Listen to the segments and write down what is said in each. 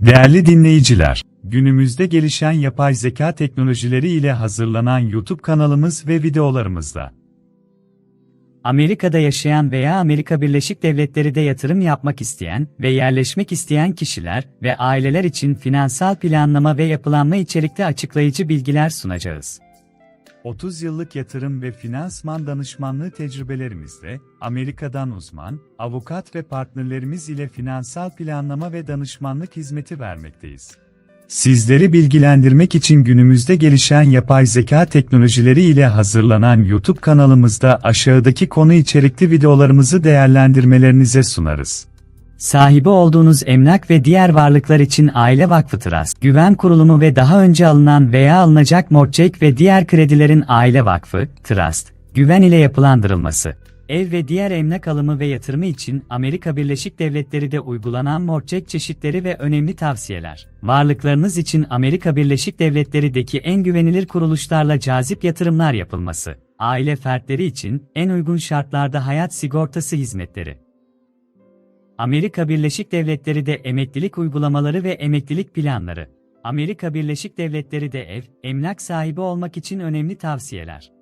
Değerli dinleyiciler, günümüzde gelişen yapay zeka teknolojileri ile hazırlanan YouTube kanalımız ve videolarımızda Amerika'da yaşayan veya Amerika Birleşik Devletleri'de yatırım yapmak isteyen ve yerleşmek isteyen kişiler ve aileler için finansal planlama ve yapılanma içerikte açıklayıcı bilgiler sunacağız. 30 yıllık yatırım ve finansman danışmanlığı tecrübelerimizle Amerika'dan uzman, avukat ve partnerlerimiz ile finansal planlama ve danışmanlık hizmeti vermekteyiz. Sizleri bilgilendirmek için günümüzde gelişen yapay zeka teknolojileri ile hazırlanan YouTube kanalımızda aşağıdaki konu içerikli videolarımızı değerlendirmelerinize sunarız. Sahibi olduğunuz emlak ve diğer varlıklar için Aile Vakfı Trust, güven kurulumu ve daha önce alınan veya alınacak mortgage ve diğer kredilerin Aile Vakfı, Trust, güven ile yapılandırılması. Ev ve diğer emlak alımı ve yatırımı için Amerika Birleşik Devletleri'de uygulanan mortgage çeşitleri ve önemli tavsiyeler. Varlıklarınız için Amerika Birleşik Devletleri'deki en güvenilir kuruluşlarla cazip yatırımlar yapılması. Aile fertleri için en uygun şartlarda hayat sigortası hizmetleri. Amerika Birleşik Devletleri'de emeklilik uygulamaları ve emeklilik planları. Amerika Birleşik Devletleri'de ev, emlak sahibi olmak için önemli tavsiyeler.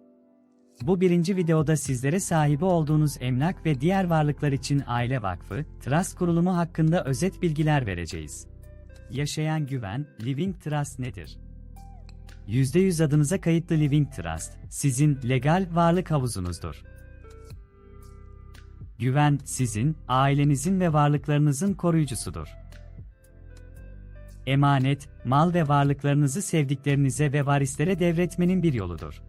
Bu birinci videoda sizlere sahibi olduğunuz emlak ve diğer varlıklar için Aile Vakfı, Trust kurulumu hakkında özet bilgiler vereceğiz. Yaşayan güven, Living Trust nedir? %100 adınıza kayıtlı Living Trust, sizin legal varlık havuzunuzdur. Güven, sizin, ailenizin ve varlıklarınızın koruyucusudur. Emanet, mal ve varlıklarınızı sevdiklerinize ve varislere devretmenin bir yoludur.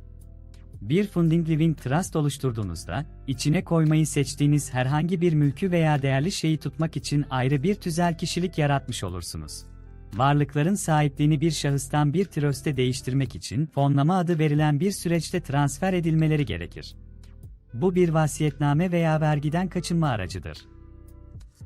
Bir Funding Living Trust oluşturduğunuzda, içine koymayı seçtiğiniz herhangi bir mülkü veya değerli şeyi tutmak için ayrı bir tüzel kişilik yaratmış olursunuz. Varlıkların sahipliğini bir şahıstan bir tröste değiştirmek için fonlama adı verilen bir süreçte transfer edilmeleri gerekir. Bu bir vasiyetname veya vergiden kaçınma aracıdır.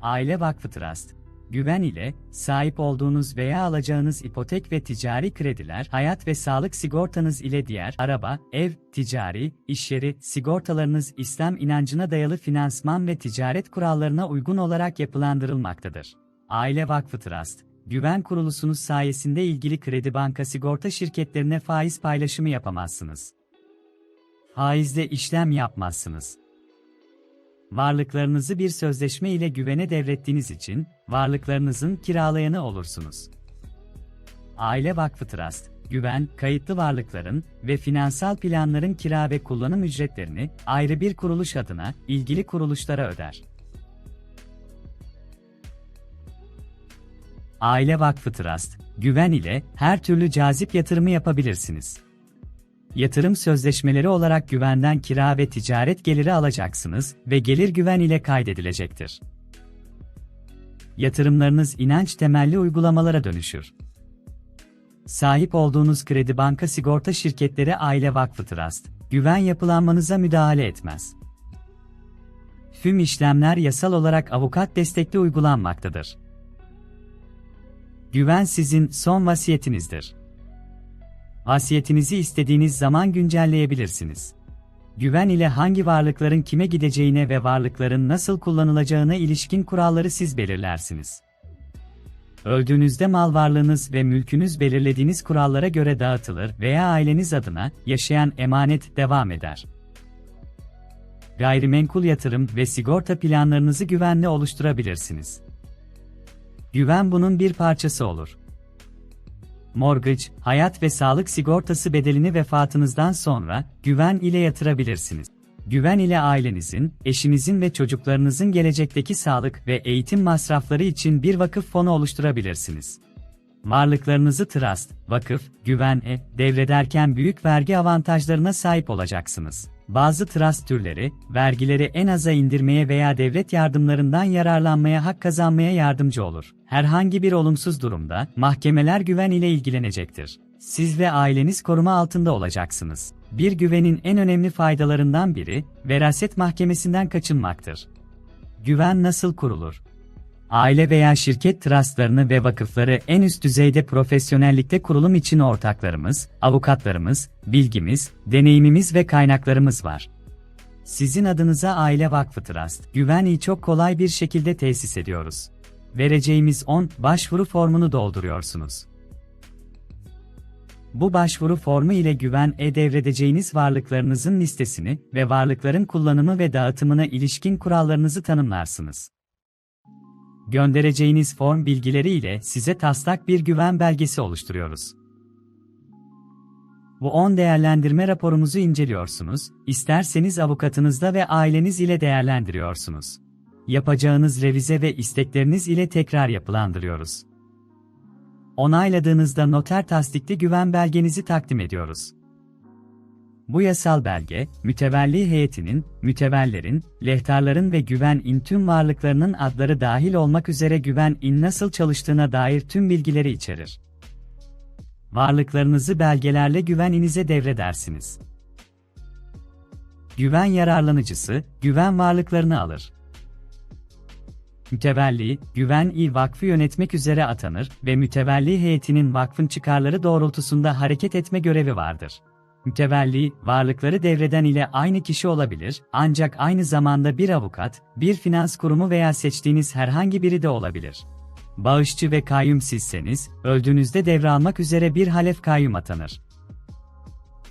Aile Vakfı Trust, güven ile sahip olduğunuz veya alacağınız ipotek ve ticari krediler, hayat ve sağlık sigortanız ile diğer araba, ev, ticari, iş yeri sigortalarınız İslam inancına dayalı finansman ve ticaret kurallarına uygun olarak yapılandırılmaktadır. Aile Vakfı Trust, güven kurulusunuz sayesinde ilgili kredi banka sigorta şirketlerine faiz paylaşımı yapamazsınız. Faizle işlem yapmazsınız. Varlıklarınızı bir sözleşme ile güvene devrettiğiniz için, varlıklarınızın kiralayanı olursunuz. Aile Vakfı Trust, güven, kayıtlı varlıkların ve finansal planların kira ve kullanım ücretlerini ayrı bir kuruluş adına ilgili kuruluşlara öder. Aile Vakfı Trust, güven ile her türlü cazip yatırımı yapabilirsiniz. Yatırım sözleşmeleri olarak güvenden kira ve ticaret geliri alacaksınız ve gelir güven ile kaydedilecektir. Yatırımlarınız inanç temelli uygulamalara dönüşür. Sahip olduğunuz kredi banka sigorta şirketleri Aile Vakfı Trust, güven yapılanmanıza müdahale etmez. Tüm işlemler yasal olarak avukat destekli uygulanmaktadır. Güven sizin son vasiyetinizdir. Vasiyetinizi istediğiniz zaman güncelleyebilirsiniz. Güven ile hangi varlıkların kime gideceğine ve varlıkların nasıl kullanılacağına ilişkin kuralları siz belirlersiniz. Öldüğünüzde mal varlığınız ve mülkünüz belirlediğiniz kurallara göre dağıtılır veya aileniz adına yaşayan emanet devam eder. Gayrimenkul yatırım ve sigorta planlarınızı güvenle oluşturabilirsiniz. Güven bunun bir parçası olur mortgage, hayat ve sağlık sigortası bedelini vefatınızdan sonra güven ile yatırabilirsiniz. Güven ile ailenizin, eşinizin ve çocuklarınızın gelecekteki sağlık ve eğitim masrafları için bir vakıf fonu oluşturabilirsiniz. Varlıklarınızı trust, vakıf, güvene devrederken büyük vergi avantajlarına sahip olacaksınız. Bazı trust türleri, vergileri en aza indirmeye veya devlet yardımlarından yararlanmaya hak kazanmaya yardımcı olur. Herhangi bir olumsuz durumda, mahkemeler güven ile ilgilenecektir. Siz ve aileniz koruma altında olacaksınız. Bir güvenin en önemli faydalarından biri, veraset mahkemesinden kaçınmaktır. Güven nasıl kurulur? Aile veya şirket trustlarını ve vakıfları en üst düzeyde profesyonellikte kurulum için ortaklarımız, avukatlarımız, bilgimiz, deneyimimiz ve kaynaklarımız var. Sizin adınıza Aile Vakfı Trust, güvenliği çok kolay bir şekilde tesis ediyoruz. vereceğimiz 10 başvuru formunu dolduruyorsunuz. Bu başvuru formu ile güven e devredeceğiniz varlıklarınızın listesini ve varlıkların kullanımı ve dağıtımına ilişkin kurallarınızı tanımlarsınız. Göndereceğiniz form bilgileri ile size taslak bir güven belgesi oluşturuyoruz. Bu 10 değerlendirme raporumuzu inceliyorsunuz, isterseniz avukatınızla ve aileniz ile değerlendiriyorsunuz. Yapacağınız revize ve istekleriniz ile tekrar yapılandırıyoruz. Onayladığınızda noter tasdikli güven belgenizi takdim ediyoruz. Bu yasal belge, mütevelli heyetinin, mütevellerin, lehtarların ve güven-in tüm varlıklarının adları dahil olmak üzere güven-in nasıl çalıştığına dair tüm bilgileri içerir. Varlıklarınızı belgelerle güveninize devredersiniz. Güven yararlanıcısı, güven varlıklarını alır. Mütevelli, güven-i vakfı yönetmek üzere atanır ve mütevelli heyetinin vakfın çıkarları doğrultusunda hareket etme görevi vardır. Mütevelli, varlıkları devreden ile aynı kişi olabilir, ancak aynı zamanda bir avukat, bir finans kurumu veya seçtiğiniz herhangi biri de olabilir. Bağışçı ve kayyum sizseniz, öldüğünüzde devralmak üzere bir halef kayyum atanır.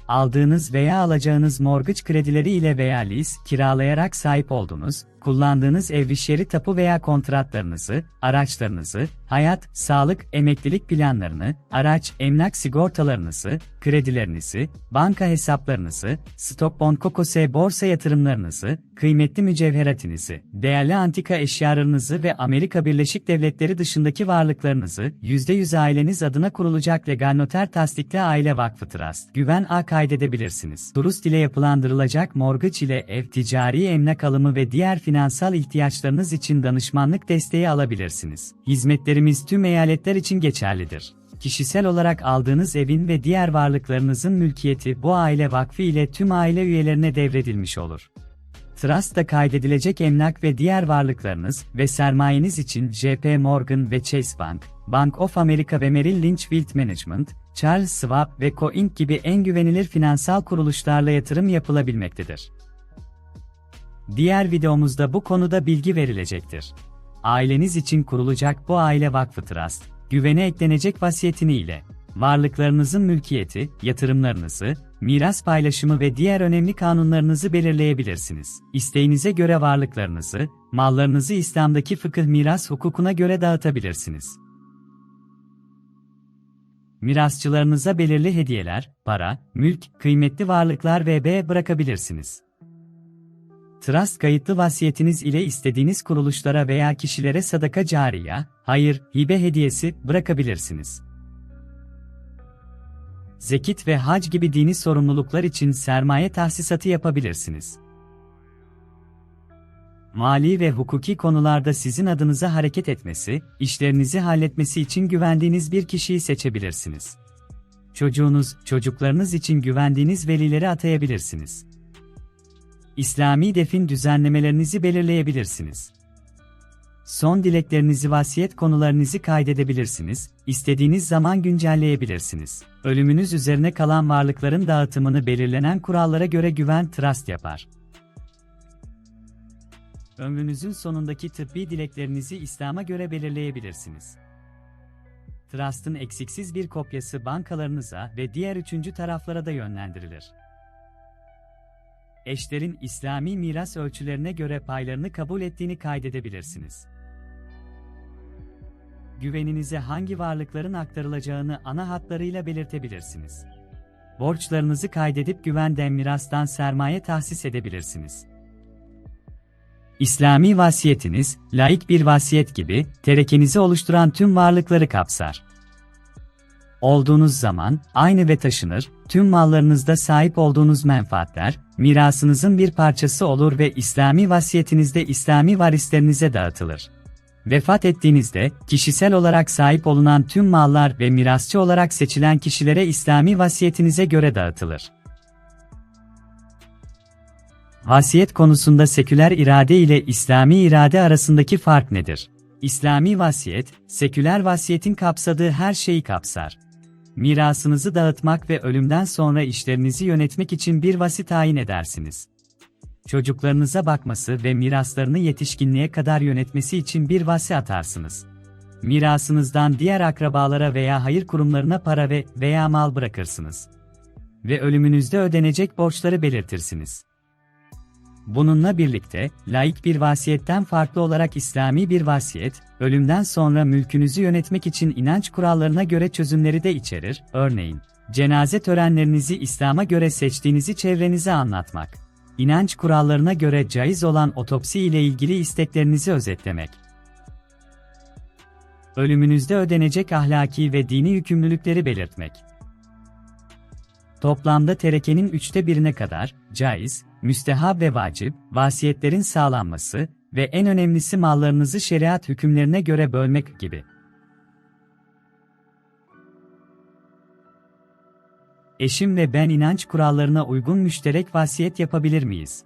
Aldığınız veya alacağınız mortgage kredileri ile veya lis, kiralayarak sahip olduğunuz, kullandığınız ev iş yeri tapu veya kontratlarınızı, araçlarınızı, hayat, sağlık, emeklilik planlarını, araç, emlak sigortalarınızı, kredilerinizi, banka hesaplarınızı, stok bon kokose borsa yatırımlarınızı, kıymetli mücevheratinizi, değerli antika eşyalarınızı ve Amerika Birleşik Devletleri dışındaki varlıklarınızı, %100 aileniz adına kurulacak legal noter tasdikli aile vakfı trust, güven A kaydedebilirsiniz. Turist ile yapılandırılacak mortgage ile ev, ticari emlak alımı ve diğer finansal ihtiyaçlarınız için danışmanlık desteği alabilirsiniz. Hizmetlerimiz tüm eyaletler için geçerlidir. Kişisel olarak aldığınız evin ve diğer varlıklarınızın mülkiyeti bu aile vakfı ile tüm aile üyelerine devredilmiş olur. Trust'ta kaydedilecek emlak ve diğer varlıklarınız ve sermayeniz için JP Morgan ve Chase Bank, Bank of America ve Merrill Lynch Wealth Management, Charles Schwab ve Co. Inc. gibi en güvenilir finansal kuruluşlarla yatırım yapılabilmektedir. Diğer videomuzda bu konuda bilgi verilecektir. Aileniz için kurulacak bu aile vakfı trust, güvene eklenecek vasiyetini ile varlıklarınızın mülkiyeti, yatırımlarınızı, miras paylaşımı ve diğer önemli kanunlarınızı belirleyebilirsiniz. İsteğinize göre varlıklarınızı, mallarınızı İslam'daki fıkıh miras hukukuna göre dağıtabilirsiniz. Mirasçılarınıza belirli hediyeler, para, mülk, kıymetli varlıklar ve B bırakabilirsiniz. Trust kayıtlı vasiyetiniz ile istediğiniz kuruluşlara veya kişilere sadaka cariye, hayır, hibe hediyesi bırakabilirsiniz. Zekit ve hac gibi dini sorumluluklar için sermaye tahsisatı yapabilirsiniz. Mali ve hukuki konularda sizin adınıza hareket etmesi, işlerinizi halletmesi için güvendiğiniz bir kişiyi seçebilirsiniz. Çocuğunuz, çocuklarınız için güvendiğiniz velileri atayabilirsiniz. İslami defin düzenlemelerinizi belirleyebilirsiniz. Son dileklerinizi vasiyet konularınızı kaydedebilirsiniz, istediğiniz zaman güncelleyebilirsiniz. Ölümünüz üzerine kalan varlıkların dağıtımını belirlenen kurallara göre güven trust yapar. Ömrünüzün sonundaki tıbbi dileklerinizi İslam'a göre belirleyebilirsiniz. Trust'ın eksiksiz bir kopyası bankalarınıza ve diğer üçüncü taraflara da yönlendirilir. Eşlerin İslami miras ölçülerine göre paylarını kabul ettiğini kaydedebilirsiniz. Güveninize hangi varlıkların aktarılacağını ana hatlarıyla belirtebilirsiniz. Borçlarınızı kaydedip güvenden mirastan sermaye tahsis edebilirsiniz. İslami vasiyetiniz, laik bir vasiyet gibi, terekenizi oluşturan tüm varlıkları kapsar. Olduğunuz zaman, aynı ve taşınır, tüm mallarınızda sahip olduğunuz menfaatler, mirasınızın bir parçası olur ve İslami vasiyetinizde İslami varislerinize dağıtılır. Vefat ettiğinizde, kişisel olarak sahip olunan tüm mallar ve mirasçı olarak seçilen kişilere İslami vasiyetinize göre dağıtılır. Vasiyet konusunda seküler irade ile İslami irade arasındaki fark nedir? İslami vasiyet, seküler vasiyetin kapsadığı her şeyi kapsar. Mirasınızı dağıtmak ve ölümden sonra işlerinizi yönetmek için bir vasi tayin edersiniz. Çocuklarınıza bakması ve miraslarını yetişkinliğe kadar yönetmesi için bir vasi atarsınız. Mirasınızdan diğer akrabalara veya hayır kurumlarına para ve veya mal bırakırsınız. Ve ölümünüzde ödenecek borçları belirtirsiniz. Bununla birlikte, laik bir vasiyetten farklı olarak İslami bir vasiyet, ölümden sonra mülkünüzü yönetmek için inanç kurallarına göre çözümleri de içerir, örneğin, cenaze törenlerinizi İslam'a göre seçtiğinizi çevrenize anlatmak, inanç kurallarına göre caiz olan otopsi ile ilgili isteklerinizi özetlemek, ölümünüzde ödenecek ahlaki ve dini yükümlülükleri belirtmek. Toplamda terekenin üçte birine kadar, caiz, müstehab ve vacip, vasiyetlerin sağlanması ve en önemlisi mallarınızı şeriat hükümlerine göre bölmek gibi. Eşim ve ben inanç kurallarına uygun müşterek vasiyet yapabilir miyiz?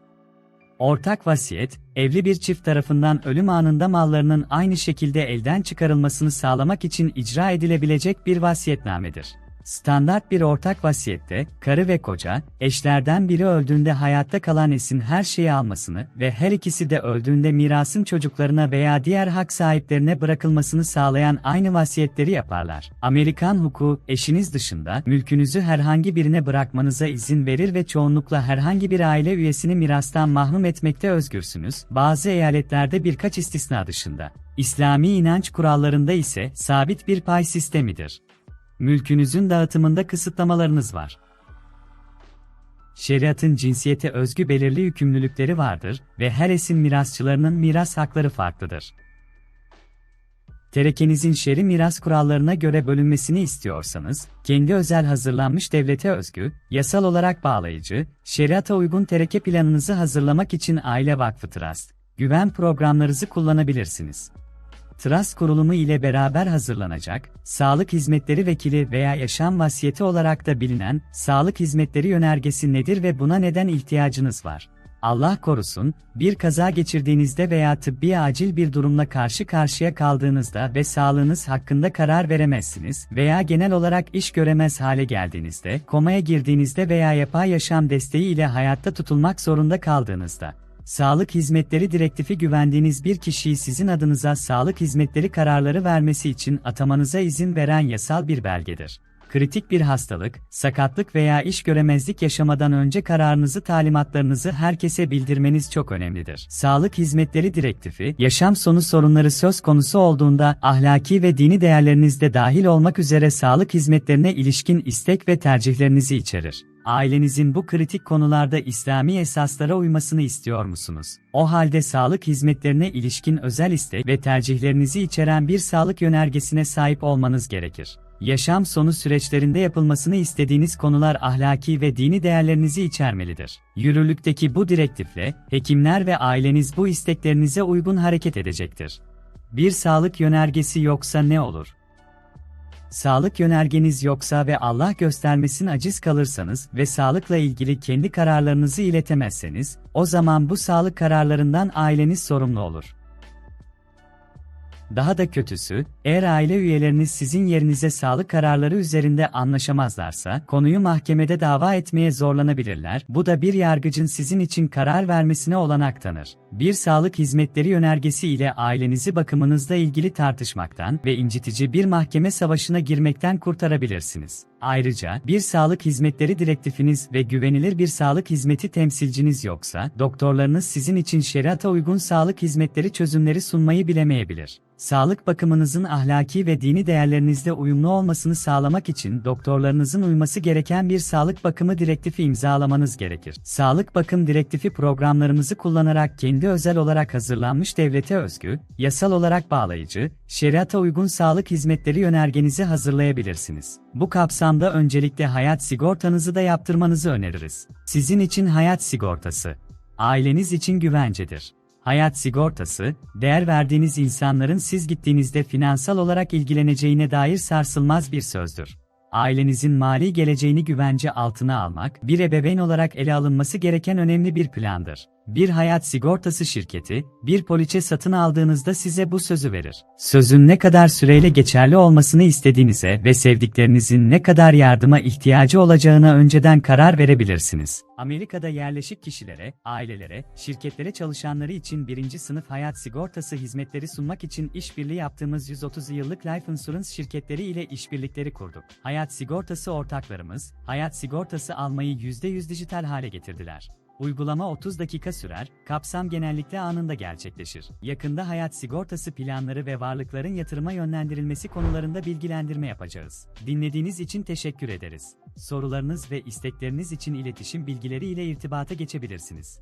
Ortak vasiyet, evli bir çift tarafından ölüm anında mallarının aynı şekilde elden çıkarılmasını sağlamak için icra edilebilecek bir vasiyetnamedir. Standart bir ortak vasiyette, karı ve koca, eşlerden biri öldüğünde hayatta kalan esin her şeyi almasını ve her ikisi de öldüğünde mirasın çocuklarına veya diğer hak sahiplerine bırakılmasını sağlayan aynı vasiyetleri yaparlar. Amerikan hukuku, eşiniz dışında, mülkünüzü herhangi birine bırakmanıza izin verir ve çoğunlukla herhangi bir aile üyesini mirastan mahrum etmekte özgürsünüz, bazı eyaletlerde birkaç istisna dışında. İslami inanç kurallarında ise sabit bir pay sistemidir. Mülkünüzün dağıtımında kısıtlamalarınız var. Şeriatın cinsiyete özgü belirli yükümlülükleri vardır ve her esin mirasçılarının miras hakları farklıdır. Terekenizin şeri miras kurallarına göre bölünmesini istiyorsanız, kendi özel hazırlanmış devlete özgü, yasal olarak bağlayıcı, şeriata uygun tereke planınızı hazırlamak için Aile Vakfı Trust, güven programlarınızı kullanabilirsiniz. Trust kurulumu ile beraber hazırlanacak, sağlık hizmetleri vekili veya yaşam vasiyeti olarak da bilinen, sağlık hizmetleri yönergesi nedir ve buna neden ihtiyacınız var? Allah korusun, bir kaza geçirdiğinizde veya tıbbi acil bir durumla karşı karşıya kaldığınızda ve sağlığınız hakkında karar veremezsiniz veya genel olarak iş göremez hale geldiğinizde, komaya girdiğinizde veya yapay yaşam desteği ile hayatta tutulmak zorunda kaldığınızda, Sağlık Hizmetleri Direktifi güvendiğiniz bir kişiyi sizin adınıza sağlık hizmetleri kararları vermesi için atamanıza izin veren yasal bir belgedir. Kritik bir hastalık, sakatlık veya iş göremezlik yaşamadan önce kararınızı talimatlarınızı herkese bildirmeniz çok önemlidir. Sağlık Hizmetleri Direktifi, yaşam sonu sorunları söz konusu olduğunda ahlaki ve dini değerleriniz de dahil olmak üzere sağlık hizmetlerine ilişkin istek ve tercihlerinizi içerir. Ailenizin bu kritik konularda İslami esaslara uymasını istiyor musunuz? O halde sağlık hizmetlerine ilişkin özel istek ve tercihlerinizi içeren bir sağlık yönergesine sahip olmanız gerekir. Yaşam sonu süreçlerinde yapılmasını istediğiniz konular ahlaki ve dini değerlerinizi içermelidir. Yürürlükteki bu direktifle, hekimler ve aileniz bu isteklerinize uygun hareket edecektir. Bir sağlık yönergesi yoksa ne olur? Sağlık yönergeniz yoksa ve Allah göstermesin aciz kalırsanız ve sağlıkla ilgili kendi kararlarınızı iletemezseniz, o zaman bu sağlık kararlarından aileniz sorumlu olur. Daha da kötüsü, eğer aile üyeleriniz sizin yerinize sağlık kararları üzerinde anlaşamazlarsa, konuyu mahkemede dava etmeye zorlanabilirler. Bu da bir yargıcın sizin için karar vermesine olanak tanır. Bir sağlık hizmetleri yönergesi ile ailenizi bakımınızla ilgili tartışmaktan ve incitici bir mahkeme savaşına girmekten kurtarabilirsiniz. Ayrıca, bir sağlık hizmetleri direktifiniz ve güvenilir bir sağlık hizmeti temsilciniz yoksa, doktorlarınız sizin için şeriata uygun sağlık hizmetleri çözümleri sunmayı bilemeyebilir. Sağlık bakımınızın ahlaki ve dini değerlerinizle uyumlu olmasını sağlamak için doktorlarınızın uyması gereken bir sağlık bakımı direktifi imzalamanız gerekir. Sağlık bakım direktifi programlarımızı kullanarak kendi özel olarak hazırlanmış devlete özgü, yasal olarak bağlayıcı, şeriata uygun sağlık hizmetleri yönergenizi hazırlayabilirsiniz. Bu kapsamda öncelikle hayat sigortanızı da yaptırmanızı öneririz. Sizin için hayat sigortası, aileniz için güvencedir. Hayat sigortası, değer verdiğiniz insanların siz gittiğinizde finansal olarak ilgileneceğine dair sarsılmaz bir sözdür. Ailenizin mali geleceğini güvence altına almak, bir ebeveyn olarak ele alınması gereken önemli bir plandır. Bir hayat sigortası şirketi, bir poliçe satın aldığınızda size bu sözü verir. Sözün ne kadar süreyle geçerli olmasını istediğinize ve sevdiklerinizin ne kadar yardıma ihtiyacı olacağına önceden karar verebilirsiniz. Amerika'da yerleşik kişilere, ailelere, şirketlere çalışanları için birinci sınıf hayat sigortası hizmetleri sunmak için işbirliği yaptığımız 130 yıllık Life Insurance şirketleri ile işbirlikleri kurduk. Hayat sigortası ortaklarımız, hayat sigortası almayı %100 dijital hale getirdiler. Uygulama 30 dakika sürer, kapsam genellikle anında gerçekleşir. Yakında hayat sigortası planları ve varlıkların yatırıma yönlendirilmesi konularında bilgilendirme yapacağız. Dinlediğiniz için teşekkür ederiz. Sorularınız ve istekleriniz için iletişim bilgileri ile irtibata geçebilirsiniz.